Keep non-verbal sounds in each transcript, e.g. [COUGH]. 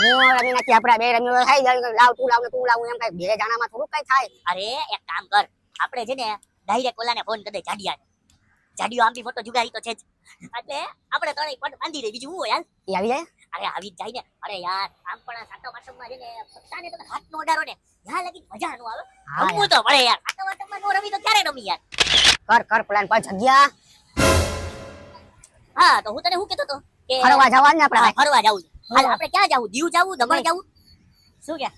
હું રમી નાખી આપડા બે રમી થઈ જાય લાવ તું લાવ ને તું લાવ એમ કઈ બે જણામાં થોડું કઈ થાય. અરે એક કામ કર. આપણે છે ને ડાયરેક્ટ ઓલાને ફોન કરી દે જાડિયાને. જાડિયો આમ બી ફોટો જુગારી તો છે જ. એટલે આપણે ત્રણેય પટ બાંધી દે બીજું હું હોય એ આવી જાય? અરે આવી જ જાય ને. અરે યાર આમ પણ સાતો સાતમ જઈને ને પત્તાને તમે હાથનો ઉડારો ને યાર લગી મજા નો આવે. હા રમવું તો પડે યાર. સાતો આઠમમાં નો રમી તો ક્યારે રમી યાર? કર કર પ્લાન પર જગ્યા. હા તો હું તને શું કહેતો તો કે ફરવા જવાનું આપણે ફરવા જવું છે. હાલ. આપણે ક્યાં જવું? દીવ જાવું? દમણ જવું? શું કે?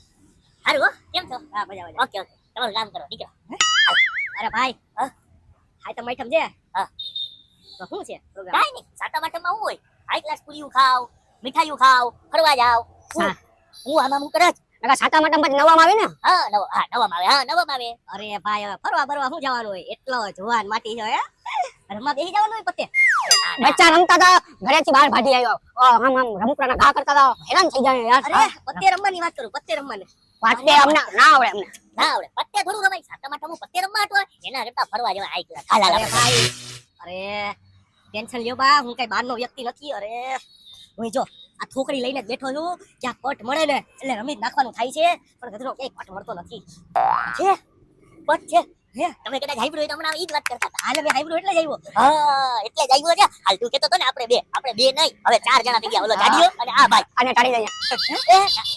હારું હો કેમ છો? હા મજા મજા ઓકે ઓકે. તમારું કામ કરો નીકળો. અરે ભાઈ. હા? હાય તો મૈઠમ છે? હા. તો શું છે? program? કાંઈ નહીં સાટા આઠમમાં હું હોય. હાઈ ક્લાસ પૂરીયું ખાવ મીઠાઈયું ખાવ ફરવા જાવ. હું? આમાં હું કરે જ. નકર સાટા માટમ નવામાં આવે ને? હા નવ હા નવામાં આવે હા નવામાં આવે. અરે ભાઈ ફરવા ફરવા શું જવાનું હોય? એટલો જુવાન માટી છે હે? રમવા બેસી જવાનું હોય પતે. બચ્ચા રમતા હતા ઘરેથી બહાર ભાગી આવ્યો. આમ આમ રમકડાના ઘા કરતા હતા હેરાન થઈ જાય યાર. અરે પત્તે રમવાની વાત કરું પત્તે રમવાની. પત્તે અમને ના આવડે અમને. ના આવડે. પત્તે થોડું રમાય સાતમ તમે પત્તે રમવા હતો એના કરતા ફરવા જેવા આઈ ગયા. અરે ભાઈ. અરે ટેન્શન લ્યો બા હું કઈ બહારનો વ્યક્તિ નથી અરે. હું જો આ થોકડી લઈને બેઠો છું જ્યાં પટ મળે ને એટલે રમી નાખવાનું થાય છે પણ ગધરો ક્યાંય પટ મળતો નથી. છે પટ છે. તમે કદાચ હાઈબ્રો તો હમણાં ઈ જ વાત કરતા હતા. હાલે મેં હાઈબ્રો એટલે જ આવ્યો. હા એટલે જ આવ્યો છે. હાલ તું કેતો તો ને આપણે બે. આપણે બે નહીં. હવે ચાર જણા થઈ ગયા. ઓલો જાડિયો અને આ ભાઈ. અને ટાળી જાય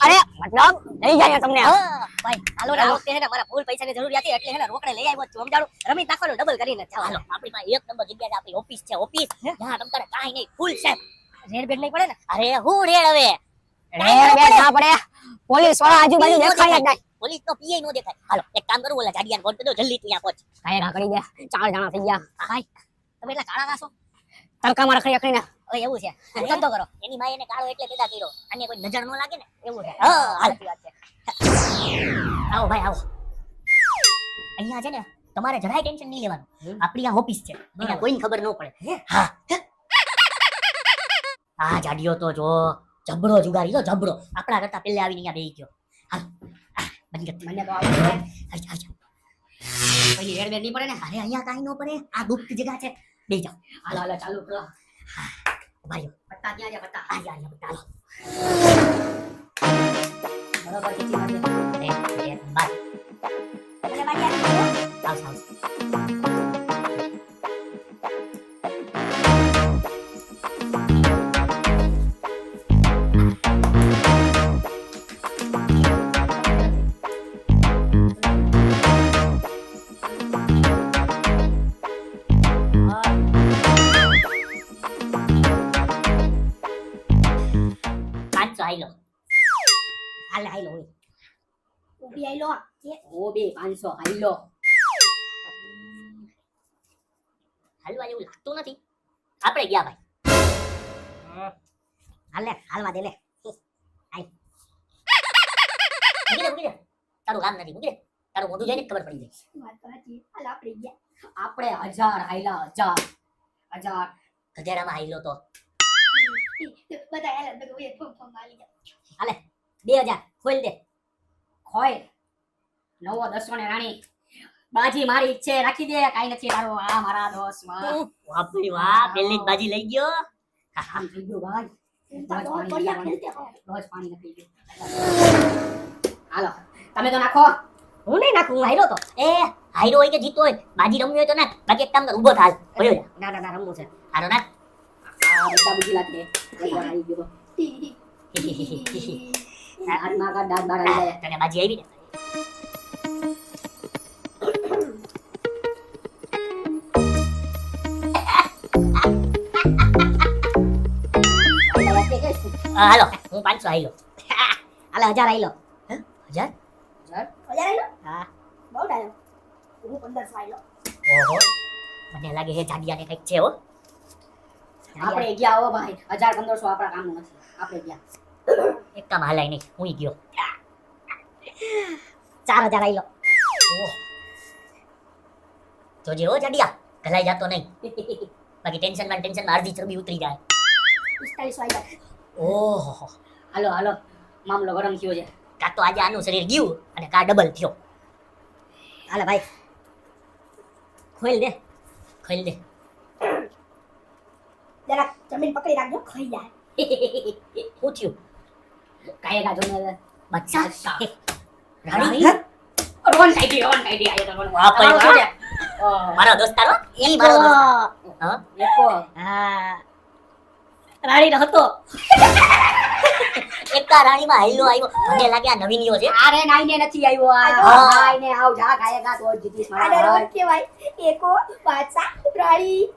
અરે મતલબ લઈ જાય તમને હા ભાઈ હાલો ને વખતે હે ને મારા ફૂલ પૈસાની જરૂરિયાત હતી એટલે હે ને રોકડે લઈ આવ્યો છું. સમજાડું રમી નાખવાનું ડબલ કરીને હાલો. ચાલો આપણી પાસે એક નંબર જગ્યા છે આપણી ઓફિસ છે ઓફિસ જ્યાં તમ કાઈ નહીં ફૂલ છે. રેડ બેડ નહીં પડે ને? અરે હું રેડ હવે? રેડ બેડ ના પડે. પોલીસવાળા આજુબાજુ દેખાય જ નહીં. પોલીસ તો પીએ નો દેખાય. હાલો એક કામ કરું ઓલા જાડિયાને ફોન કરી દો જલ્દી ત્યાં પહોંચ. કાય રાખડી ગયા ચાર જણા થઈ ગયા. ભાઈ તમે એટલા કાળા નાસો તડકામાં રખડી રખડીને ઓય એવું છે. ધંધો કરો. એની માએ એને કાળો એટલે પેદા કર્યો. અને કોઈ નજર ન લાગે ને? એવું છે. હા, હાલ. વાત છે. આવો ભાઈ આવો. અહીંયા છે ને તમારે જરાય ટેન્શન નહીં લેવાનું. આપણી આ ઓફિસ છે. અહીંયા. કોઈને ખબર ન પડે. હા? આ જાડિયો તો જો જબડો જુગારી તો જબડો આપણા કરતા પેલે આવીને અહીંયા બેહી ગયો. હાલ. બંધ મને તો પડે ને, અરે અહીંયા કાંઈ ન પડે. આ ગુપ્ત જગ્યા છે. બે જાઓ. હાલો ચાલુ કરો. ભાઈઓ પત્તા ત્યાં. અને ઓ બે પાંચસો હાલો હલવા જેવું લાગતું નથી આપણે ગયા ભાઈ હાલે હાલવા દે લે મૂકી દે મૂકી દે તારું કામ નથી મૂકી દે તારું મોઢું જોઈને ખબર પડી જાય આપણે આપણે હજાર હાઈલા હજાર હજાર ગધેડામાં તો લો તો બે હજાર ખોલ દે ખોય નવો દસનો ને રાણી. બાજી મારી ઈચ્છે રાખી દે કાઈ નથી તારો આ મારા દોસ્તમાં. વાપરી વાહ પહેલી બાજી લઈ ગયો. આમ થઈ ગયો ભાઈ. રોજ પાણી નાખવાનું. રોજ પાણી નાખી ગયું. હાલો તમે તો નાખો. હું નહીં નાખું હું હાર્યો તો. એ હાઈરો હોય કે જીતો હોય બાજી રમવી હોય તો ના બાકી એક કામ કર ઊભો થાલ. ભયો ના ના ના રમવું છે. હારો ના આ બધા બુજી લાગે હારી ગયો. હાથમાં કાંઈ દાંત બહાર આવી જાય તને બાજી આવી ને? હાલો. હું પાંચસો આવી લો [LAUGHS] હાલે હજાર આવી લો હજાર? હજાર? હજાર લો હા. બહુ ડાયો હું પંદરસો આઈ લો ઓહો. મને લાગે છે જાડિયાને કંઈક છે હો. આપણે ગયા હો ભાઈ. હજાર પંદરસો આપણા કામનું નથી. આપણે ગયા. [COUGHS] એક કામ હાલાય નહીં. હું ગયો. ચાર હજાર આવી લો જોજે હો જાડિયા ગલાઈ જાતો નહીં. બાકી ટેન્શનમાં ટેન્શનમાં અડધી ચરબી ઉતરી જાય. પિસ્તાલીસો આવી લો ઓહો હાલો હાલો. મામલો ગરમ થયો છે. કા તો આજે આનું શરીર ગયું અને કા ડબલ થયો. હાલે ભાઈ. ખોલ દે ખોલ દે જરા જમીન પકડી રાખજો ખાઈ જાય. [LAUGHS] શું થયું? ગાયકા જો ને બચ્ચા? [LAUGHS] રાણી? રોન સાઈડી રોન સાઈડી આયો તો રોન વાહ, ભાઈ, વાહ. મારો દોસ્તારો એ મારો દોસ્તાર. હા. હા. રાણીનો હતો. [LAUGHS] એકા રાણીમાં હાઈલો આવ્યો. મને લાગે આ નવીનીઓ છે. અરે નાઈને નથી આવ્યો આ. હા. નાઈને આવ જા ગાયકા તો જીતીશ મારા આને રોજ ભાઈ. એકો પાછા રાણી.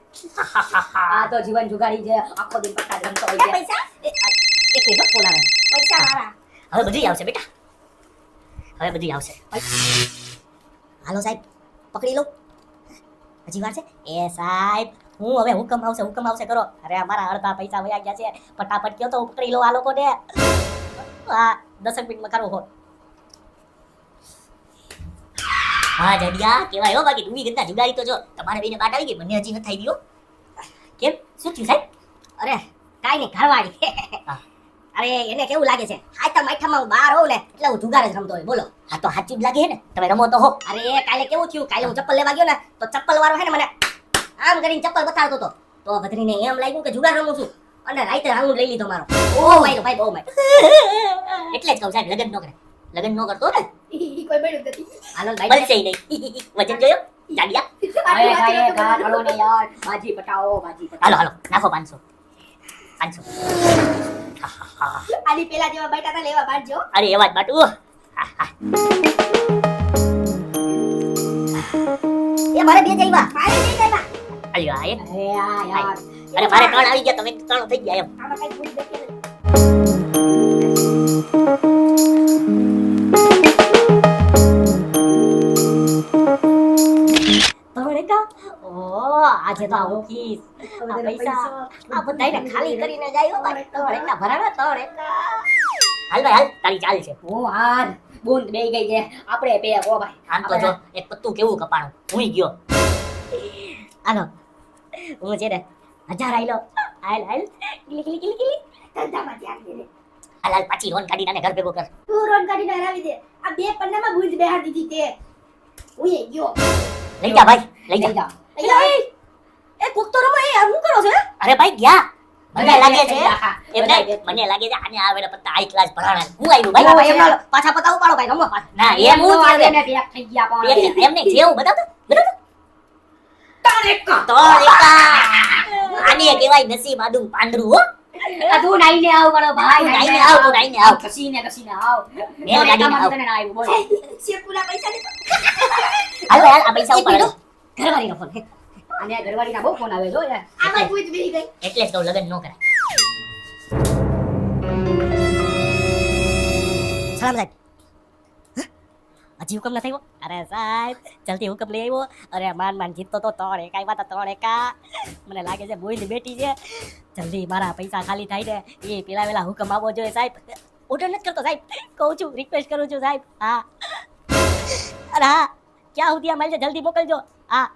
[LAUGHS] આ તો જીવન જુગારી છે. આખો દિન પટ્ટા રમતો હોય છે. પૈસા? એક એક ફોન આવે. પૈસા મારા હવે બધું આવશે બેટા. હવે બધું આવશે. હાલો સાહેબ પકડી લો. હજી વાર છે? એ સાહેબ હું હવે હુકમ આવશે હુકમ આવશે કરો. અરે અમારા અડધા પૈસા વયા ગયા છે. ફટાફટ કયો તો ઉપકરી લો આ લોકોને. હા દસક મિનિટમાં કરવો હો. હા જડિયા કેવાય હો બાકી. તું ગંદા જુગારી તો જો. તમારે બેને બાટ આવી ગઈ મને હજી ન થઈ ગયો. કેમ? શું થયું સાહેબ? અરે કાઈ નહીં ઘરવાળી. અરે એને કેવું લાગે છે? આઠમ આઠમમાં હું બહાર હોઉં ને એટલે હું જુગાર જ રમતો હોય. બોલો. હા તો સાચું જ લાગે છે ને. તમે રમો તો હો. અરે કાલે કેવું થયું? કાલે હું ચપ્પલ લેવા ગયો ને તો ચપ્પલ વાળો છે ને મને આમ કરીને ચપ્પલ બતાડતો હતો. તો ભત્રીને એમ લાગ્યું કે જુગાર રમું છું. અને રાઈતે રાઉન્ડ લઈ લીધો મારો. ઓ માય ભાઈ બહુ માય એટલે જ કહું સાહેબ લગન નો કરે. લગન નો કરતો ને? કોઈ મળ્યું નથી. આનંદ ભાઈ ઈ નહીં. વજન જોયો? જાડિયા? અરે કાંઈ ઘા ઢળો ને યાર ભાજી પટાવો ભાજી હાલો હાલો નાખો પાંચસો. પાંચસો. આની પેલા જેવા બેઠા હતા લેવા બાંધજો. અરે એવા જ બાટુ. એ મારે બે જઈવા મારે બે લેવા અલ્યો, આ એક. અરે આ યાર અરે મારે ત્રણ આવી ગયા તમે ત્રણ થઈ ગયા એમ. આમાં કઈ ભૂલ નથી ને. ભણેકા ઓ આજે તો હું કીસ. આ પૈસા. આ બધાયને ખાલી કરીને જાય ભાઈ ભરાણા તણેકા હાલ ભાઈ હાલ. તારી ચાલ છે. ઓ બૂંદ બેહી ગઈ છે. આપણે બે ઓ ભાઈ. આમ તો જો એક પત્તું કેવું કપાણું? હું ગયો. હાલો. હું છે ને હજાર આઈલો આઈલ આઈલ કિલી કિલી કિલી કિલી. ધંધામાં ધ્યાન દે હાલ પાછી રોન કાઢી નાને ઘર ભેગો કર. તું રોન કાઢીને હરાવી દે. આ બે પન્નામાં ભૂંજ બેહાર દીધી તે. હું ગયો. લઈ જા ભાઈ લઈ જા. એ કુક તો રમે એ હું કરો છે અરે ભાઈ ગયા. મને લાગે છે હા, એમ મને લાગે છે આને આવે પત્તા હાઈ ક્લાસ ભરાણા. હું આવ્યું ભાઈ? ભાઈ ભાઈ એમના પાછા પતા ઉપાડો ભાઈ રમો ના એમ હું તો થયું આને બેક થઈ ગયા પણ એમ એમ નહીં જેવું બતાવતો બતાવતો તણેકા એકા આને કહેવાય નસીબ આદું પાંદરું હો. આ તું નાઈને આવ મારો ભાઈ નાઈને આવ, તું નાઈને આવ. કસીને કસીને આવ. મેં ગાડીને આવ. તને નાઈ બોલ. શેપુલા પૈસા દે હાલો યાર આ પૈસા ઉપાડો. ઘરવાળીનો ફોન અને આ ઘરવાળીના બહુ ફોન આવે જો યાર. આમાં ભૂંજ બેહી ગઈ. એટલે તો લગન લગ્ન ન કરાય. સલામ સાહેબ હજી હુકમ નથી થયો અરે સાહેબ જલ્દી હુકમ લઈ આવ્યો અરે માન માન જીતતો તો ત્રણ એક આવ્યા હતા ત્રણ એકા મને લાગે છે બોઈલ બેટી છે જલ્દી મારા પૈસા ખાલી થાય ને એ પેલા વેલા હુકમ આવવો જોઈએ સાહેબ ઓર્ડર નથી કરતો સાહેબ કહું છું રિક્વેસ્ટ કરું છું સાહેબ હા અરે હા ક્યાં સુધી આ માલ જલ્દી મોકલજો હા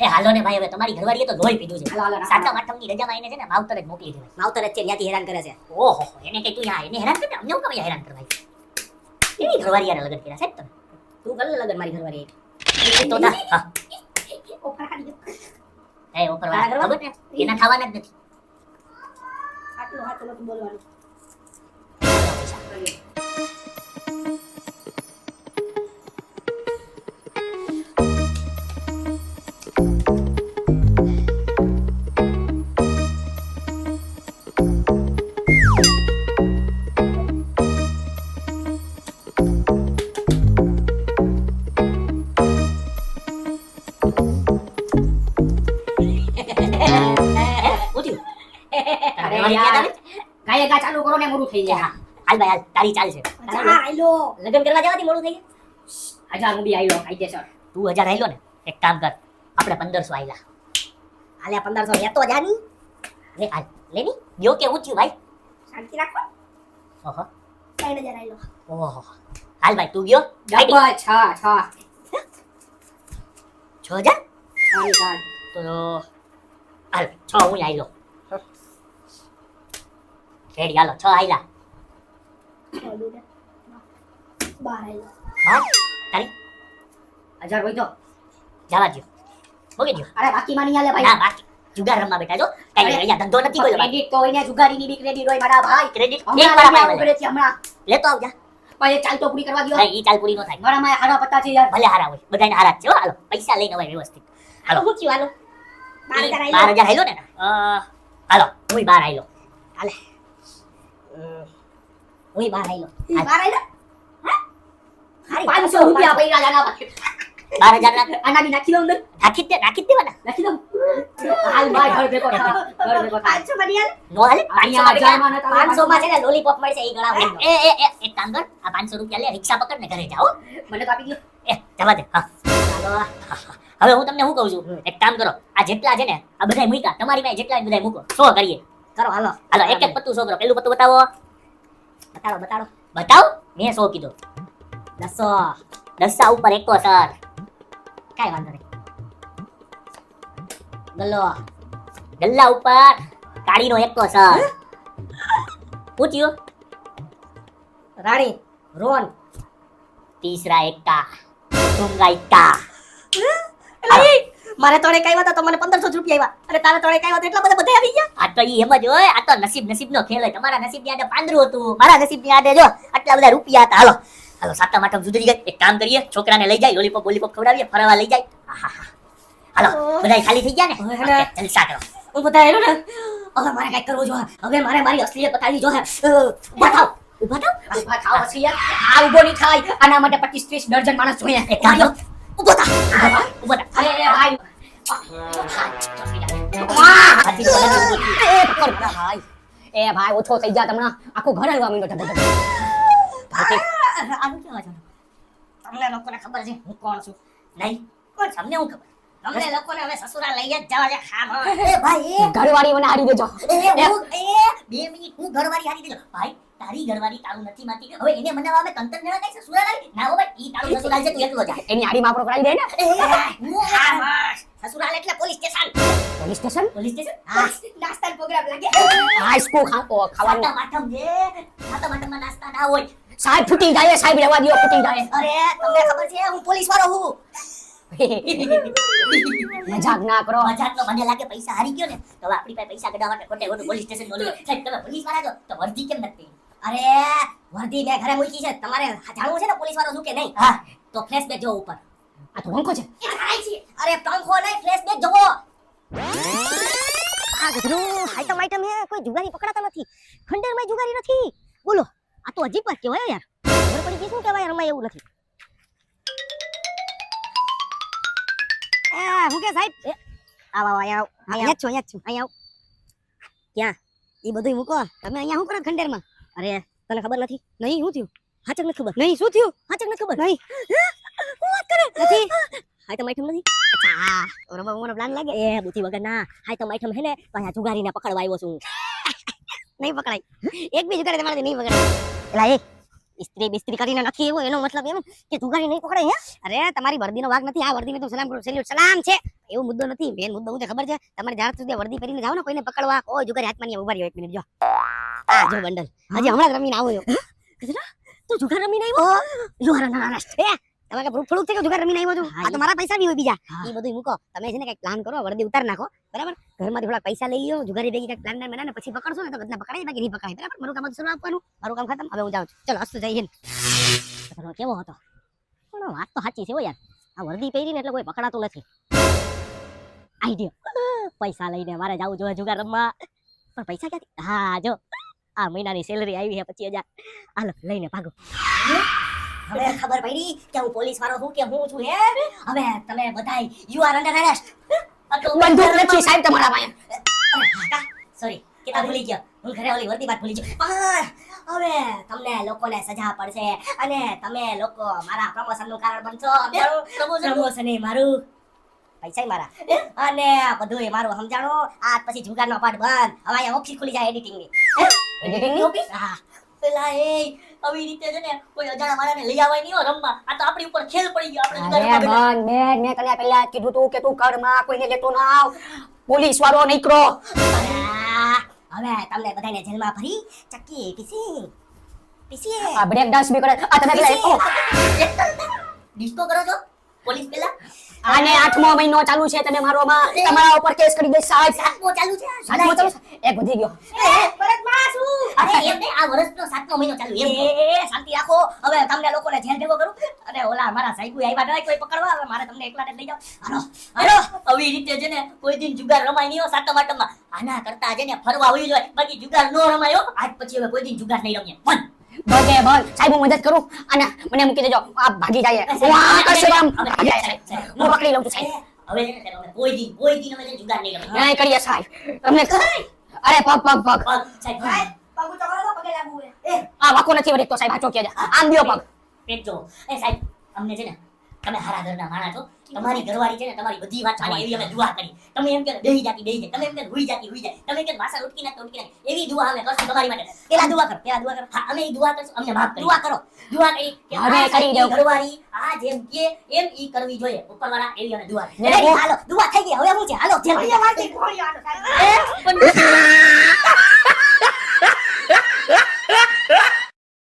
એ હાલો ને ભાઈ હવે તમારી ઘરવાળીએ તો લોહી પીધું છે. હાલો, હાલો, આઠમની રજામાં એને છે ને માવતર જ મોકલી દેવાય. માવતર જ છે ત્યાંથી હેરાન કરે છે. ઓહો એને કઈ તું યા એને હેરાન કરે અમને હું કમ હેરાન કરવા એની ઘરવાળી યાર લગન કર્યા સાહેબ તમે? તું કર લગન મારી ઘરવાળી તો ના હા. એ ખબર ને? એના ખાવાના જ નથી. આટલું હાથ બોલવાનું. થઈ જાય હાલ ભાઈ હાલ તારી ચાલ છે. હજાર કરવા જવાથી મોડું થઈ ગયા? હજાર હું બી આવ્યો કાયદેસર તું હજાર આયલો ને એક કામ કર આપણે પંદરસો આયલા. હાલે પંદરસો લેતો જાની લે હાલ લે ની. યો કે ઊંચ્યું ભાઈ. શાંતિ રાખો. ઓહો. ત્રણ હજાર આયલો. ઓહો. હાલ ભાઈ તું ગયો. ડબ્બા છ છ છ હજાર? તો હાલ છ હું આયલો. રેડી હાલો છ આયલા. બાર આયલો. હા તારી હજાર હોય તો. જવા દ્યો મૂકી દ્યો. અરે બાકીમાં નહીં હાલે ભાઈ. ના બાકી. જુગાર રમવા બેઠા છો? કઈ અહીંયા ધંધો નથી કોઈ ક્રેડિટ ને જુગારીની બી ક્રેડિટ હોય મારા ભાઈ. ક્રેડિટ એક હમણાં. વાર લેતો આવજા. ભાઈ ચાલ તો પૂરી કરવા દ્યો. નહીં ઈ ચાલ પૂરી ન થાય. હારા પત્તા છે યાર. ભલે હારા હોય બધાને હારા છે હો હાલો. પૈસા લઈને હોય વ્યવસ્થિત. હાલો. હું હાલો? ને? હાલો હું બાર આયલો. હાલે. હું બહાર આવેલો લો બાર આઈ લો. પાંચસો રૂપિયા પૈસા જાના ભાઈ બાર હજાર ના આના બી નાખી દઉં અંદર. નાખી દે નાખી દે બના નાખી દો હાલ ભાઈ ઘર ભેગો ઘર ભેગો થા પાંચસો બની નો હાલે? પાંચસો અહીંયા હજારમાં નતા માં છે ને લોલીપોપ મળશે એ ગળા એ એ એ એક કામ કર. આ પાંચસો રૂપિયા લે રિક્ષા પકડ ને ઘરે જાઓ મને તો આપી દો એ જવા દે. હા. હવે હું તમને શું કહું છું? એક કામ કરો. આ જેટલા છે ને આ બધા મૂક્યા. તમારી પાસે જેટલા બધા મૂકો. સો કરીએ. કરો હાલો. હાલો એક એક પત્તું સો કરો. પેલું પત્તું બતાવો. બતાડો બતાડો. બતાવ? મેં સો કીધો? દસો. દસા ઉપર એકો સર કાંઈ વાંધો નહીં. ગલ્લો ગલ્લા ઉપર કાળીનો એકો સર પૂછ્યું? રાણી. રોન. તીસરા એકા ડુંગા એકા એટલે ઈ, મારે તોડે કઈ વાત તો મને પંદરસો રૂપિયા આવ્યા અને તારે તોડે કઈ વાત એટલા બધા બધા આવી ગયા. આ તો એમ જ હોય આ તો નસીબ નસીબ નો ખેલ હોય. તમારા નસીબની આડે પાંદરું હતું મારા નસીબની આડે જો આટલા બધા રૂપિયા હતા. હાલો હાલો સાતમ આઠમ સુધરી ગઈ. એક કામ કરીએ છોકરાને લઈ જાય લોલીપોપ બોલીપોપ ખવડાવીએ ફરવા લઈ જાય. હાલો બધા ખાલી થઈ ગયા ને. જલસા કરો. હું બધા એનું ને. હવે મારે કઈ કરવું જોઈએ. હવે મારે મારી અસલિયત બતાવી જોઈએ. બતાવ ઊભા થાવ. ઊભા થાવ? પછી આ ઊભો નહીં થાય. આના માટે પચીસ ત્રીસ ડર્જન માણસ જોઈએ ઊભો થા ઊભો અરે ભાઈ. એ ભાઈ ઓછો થઈ જા તમને. આખું ઘર હલવા ધબ ધબ. આનું કેવા છો તમને? લોકોને ખબર છે હું કોણ છું? નહીં. કોણ તમને હું ખબર. તમને લોકોને હવે સસુરા લઈ જ જવા છે ખામ એ ભાઈ ઘરવાળી મને હારી દેજો. એ બે મિનિટ હું ઘરવાળી હારી દેજો. ભાઈ તારી ઘરવાળી તારું નથી માતી હવે એને મનાવવા અમે કંતન મેળા કઈ સુરા લાવી ના હોય ઈ તારું સસુરાલ છે તું એકલો જા એની આડી માં કરાવી દે ને હા બસ સસુરાલ એટલે police station police station police station હા નાસ્તાનો પ્રોગ્રામ લાગે હાઈ સ્કૂલ ખાતો ખાવાનું સાતમ આઠમ છે સાતમ આઠમમાં નાસ્તા ના હોય સાહેબ ફૂટી જાય સાહેબ રહેવા દો ફૂટી જાય અરે તમને ખબર છે હું પોલીસ વાળો હું મજાક ના કરો મજાકનો મને લાગે પૈસા હારી ગયો ને તો આપણી પાસે પૈસા કઢાવવા માટે ખોટે ખોટું પોલીસ સ્ટેશન બોલ્યો સાહેબ તમે પોલીસવાળા છો તો વર્ધી કેમ નથી અરે વર્દી મેં ઘરે મૂકી છે. તમારે જાણવું છે ને પોલીસ વાળો શું કે નહીં? હા. તો ફ્લેશબેક જોવો ઉપર. આ તો પંખો છે. અરે પંખો નહીં ફ્લેશબેક જોવો. આ ગધરું આઈટમ આઈટમ હે. કોઈ જુગારી પકડાતા નથી. ખંડેરમાં જુગારી નથી. બોલો આ તો અજીબ વાત કહેવાય યાર. ખબર પડી ગઈ શું કહેવાય? રમાય એવું નથી. એ હું કે સાહેબ? આવ આવ અહીંયા આવ. અહીંયા છું અહીંયા છું. અહીંયા આવ. ક્યાં? એ બધું મૂકો. તમે અહીંયા શું કરો ખંડેરમાં? અરે તને ખબર નથી? નહીં શું થયું? હાચક નથી ખબર? નહીં શું થયું? હાચક નથી ખબર? નહીં. હું વાત કરે? નથી. હાય તો આઈટમ નથી? અચ્છા હા રમવા રમવાનો પ્લાન લાગે. એ બુદ્ધિ વગર ના હાય તો આઈટમ હે ને પાછા જુગારીને પકડવા આવ્યો છું. નહીં પકડાય. એક બી જુગારી તમારે નહીં પકડાય. એલા એ ઇસ્ત્રી બિસ્ત્રી કરીને નથી એવો એનો મતલબ એમ કે જુગારી નહીં પકડાય હે? અરે તમારી વર્દીનો વાગ નથી આ વર્દીને તો સલામ કરું સેલ્યુટ સલામ છે. એવો મુદ્દો નથી મેન મુદ્દો હું ખબર છે. તમારે જ્યાં સુધી વર્દી પહેરીને જાઓ ને કોઈને પકડવા કોઈ જુગારી હાથમાં નહીં ઊભા રહ્યો એક મિનિટ જો. જો બંડલ આજે હમણાં રમીને આવ્યો છો તું જુગાર રમીને આવ્યો આર અનરસ્ટ એ તમારે થોડુંક છે કે જુગાર રમીને આવ્યો છું આ તો મારા પૈસા બી હોય બીજા એ બધું મૂકો તમે છે ને કંઈક પ્લાન કરો વર્દી ઉતાર નાખો બરાબર ઘરમાંથી થોડા પૈસા લઈ લ્યો જુગારી ભેગી કંઈક પ્લાન બનાવીને પછી પકડશો ને તો બધા પકડાય બાકી નહીં પકડાય બરાબર મારું કામ શરૂ આપવાનું મારું કામ ખતમ હવે હું જાઉં છું ચલો હસ્તુ જઈએ કેવો હતો પણ વાત તો સાચી છે હો યાર આ વર્દી પહેરીને એટલે કોઈ પકડાતું નથી આઈડિયા પૈસા લઈને મારે જવું જોઈએ જુગાર રમવા પણ પૈસા ક્યાંથી હા જો આ મહિનાની સેલરી આવી છે પચીસ હજાર હાલો લઈને ભાગો. હવે ખબર પડી કે હું પોલીસ વાળો છું કે હું છું હે? હવે તમે બધાય યુ આર અંડર અરેસ્ટ બંદૂક નથી સાહેબ તમારા પાસે. સોરી કેતા ભૂલી ગયો? હું ઘરે ઓલી વર્દી વાત ભૂલી ગયો. પણ હવે તમને લોકોને સજા પડશે અને તમે લોકો મારા પ્રમોશનનું કારણ બનશો પ્રમોશન મારું. પૈસા મારા. અને બધું મારું સમજાણો? આજ પછી જુગારનો પાઠ બંધ. હવે અહીંયા ઓફિસ ખુલી જાય એડિટિંગ? ઓફિસ હા પેલા એ આવી રીતે છે ને કોઈ અજાણા માણસને લઈ આવવાય નહીં રમવા. આ તો આપણી ઉપર ખેલ પડી ગયો આપણે બંધ મેં મેં તને પહેલા જ કીધું તું કે તું ઘરમાં કોઈને લેતો ના આવ. પોલીસ વાળો નીકળો. હવે તમને બધાને જેલમાં ભરી ચક્કી પીસી. પીસીએ. આ બ્રેક ડાન્સ બી કરે. આ તમે પેલા ડિસ્કો કરો છો? પોલીસ પેલા અને આઠમો મહિનો ચાલુ છે તમે મારો માં તમારા ઉપર કેસ કરી દે સાહેબ. સાતમો ચાલુ છે સાતમો ચાલુ છે? એક વધી ગયો. અરે એમ આ વર્ષનો સાતમો મહિનો ચાલુ એમ એ શાંતિ રાખો. હવે તમને લોકોને જેલ ભેગો કરું. અને ઓલા મારા સાઈકુ આવ્યા નહીં કોઈ પકડવા હવે મારે તમને એકલાને જ લઈ જાવ હાલો હાલો. આવી રીતે છે ને કોઈ દિન જુગાર રમાય નહીં સાતમ આઠમમાં. આના કરતા છે ને ફરવા આવી જોઈએ બાકી જુગાર નો રમાયો આજ પછી હવે કોઈ દિન જુગાર નહીં રમીએ. બંધ ભગે ભગ સાહેબ હું મદદ કરું અને મને મૂકી દેજો. આ ભાગી જાય વાહ આ કરશે આમ ભાગી જાય હું પકડી લઉં છું સાહેબ. હવે કોઈ દી કોઈ દી અમે જુગાર નહીં રમીએ નહીં કરીએ સાહેબ. તમને અરે પગ પગ પગ. પગ, સાહેબ આ વાકો નથી વળી તો સાહેબ. આ ચોકી જા આમ દિયો પગ. પેટ જો એ સાહેબ અમને છે ને તમે હારા ઘરના માણા છો. તમારી ઘરવાળી છે ને તમારી બધી વાત માને એવી અમે દુઆ કરી. તમે એમ કે બેહી જાતી બેહી જાય તમે એમ કે હુઈ જાતી હુઈ જાય તમે કે માસા ઉટકી નાખ ઉટકી નાખ એવી દુઆ અમે કરશું તમારી માટે. પેલા દુઆ કર પેલા દુઆ કર. હા અમે એ દુઆ કરશું અમને માફ કરી. દુઆ કરો. દુઆ કરી કે હવે કરી દઉં. ઘરવાળી આ જેમ કે એમ ઈ કરવી જોઈએ. ઉપરવાળા એવી અમે દુઆ કરી. હાલો દુઆ થઈ ગઈ. હવે હું છે? હાલો જેલ ભેગા.